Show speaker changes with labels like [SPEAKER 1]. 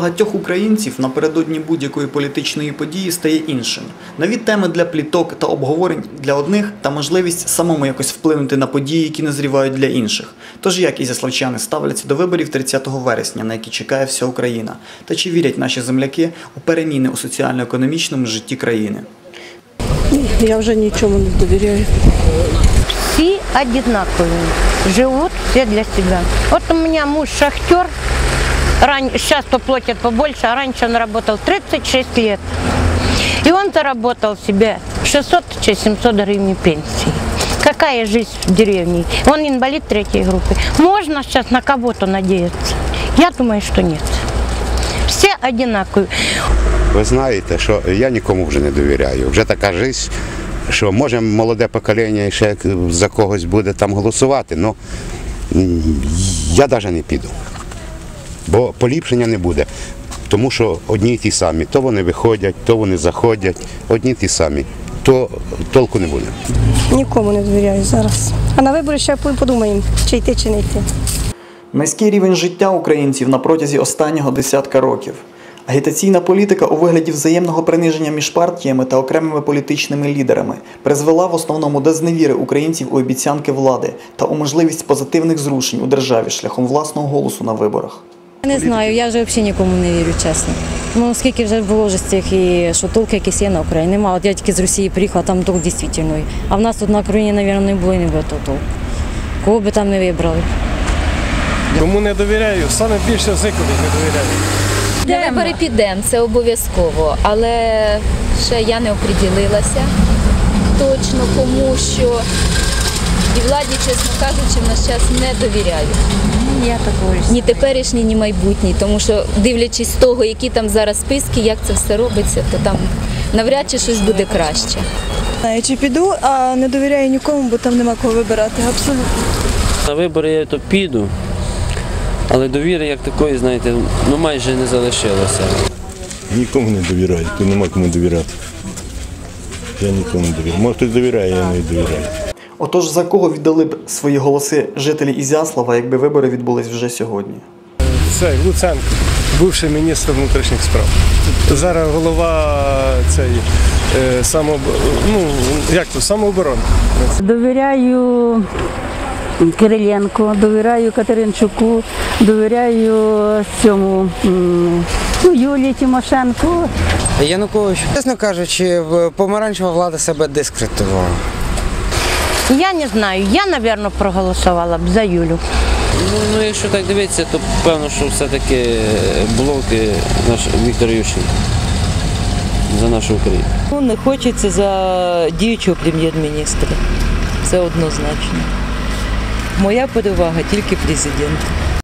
[SPEAKER 1] Багатьох українців напередодні будь-якої політичної події стає іншим. Нові теми для пліток та обговорень для одних та можливість самому якось вплинути на події, які назрівають для інших. Тож як ізяславчани ставляться до виборів 30 вересня, на які чекає вся Україна, та чи вірять наші земляки у переміни у соціально-економічному житті країни?
[SPEAKER 2] Я вже нічому не довіряю.
[SPEAKER 3] Все одинаковые. Живут все для себя. Вот у меня муж шахтер. Ран... Сейчас то платят побольше, а раньше он работал 36 лет. И он заработал себе 600 чи 700 гривен пенсии. Какая жизнь в деревне? Он инвалид третьей группы. Можно сейчас на кого-то надеяться? Я думаю, что нет. Все одинаковые.
[SPEAKER 4] Ви знаєте, що я нікому вже не довіряю. Вже така життя, що може молоде покоління ще за когось буде там голосувати, але я навіть не піду. Бо поліпшення не буде. Тому що одні й ті самі. То вони виходять, то вони заходять, одні й ті самі. То толку не буде.
[SPEAKER 2] Нікому не довіряю зараз. А на вибори ще подумаємо, чи йти, чи не йти.
[SPEAKER 1] Низький рівень життя українців на протязі останнього десятка років. Агітаційна політика у вигляді взаємного приниження між партіями та окремими політичними лідерами призвела в основному до зневіри українців у обіцянки влади та у можливість позитивних зрушень у державі шляхом власного голосу на виборах.
[SPEAKER 5] Не знаю, я вже взагалі нікому не вірю, чесно. Ну, скільки вже було вже з цих і що толки якісь є на Україні. Нема. От я тільки з Росії приїхала, там толк дійсно. А в нас тут на Україні, мабуть, не було і не було того толку. Кого би там не вибрали.
[SPEAKER 6] Кому не довіряю, саме більше Зикові не довіряю.
[SPEAKER 7] На вибори підемо, це обов'язково, але ще я не оприділилася точно, кому що. І владі, чесно кажучи, в наш час не довіряю.
[SPEAKER 3] Я такой.
[SPEAKER 7] Ні теперішній, ні майбутній. Тому що, дивлячись з того, які там зараз списки, як це все робиться, то там навряд чи щось буде краще.
[SPEAKER 8] знаю, чи піду, а не довіряю нікому, бо там нема кого вибирати. Абсолютно.
[SPEAKER 9] На вибори я то піду, але довіри як такої, знаєте, ну майже не залишилося.
[SPEAKER 10] Нікому не довіряю, тут нема кому довіряти. Я нікому не довіряю. Може хтось довіряє, я не довіряю.
[SPEAKER 1] Отож, за кого віддали б свої голоси жителі Ізяслава, якби вибори відбулись вже сьогодні?
[SPEAKER 6] Цей Луценко, бувший міністр внутрішніх справ. Зараз голова цей е, само, ну, як то, самооборони.
[SPEAKER 11] Довіряю Кириленку, довіряю Катеринчуку, довіряю цьому ну, Юлії Тимошенко.
[SPEAKER 12] Янукович, чесно кажучи, помаранчева влада себе дискредитувала.
[SPEAKER 3] Я не знаю, я, мабуть, проголосувала б за Юлю.
[SPEAKER 9] Ну, ну якщо так дивитися, то певно, що все-таки блоки наш Віктор Ющенко за нашу Україну.
[SPEAKER 13] Ну, не хочеться за діючого прем'єр-міністра. Це однозначно. Моя перевага тільки президент.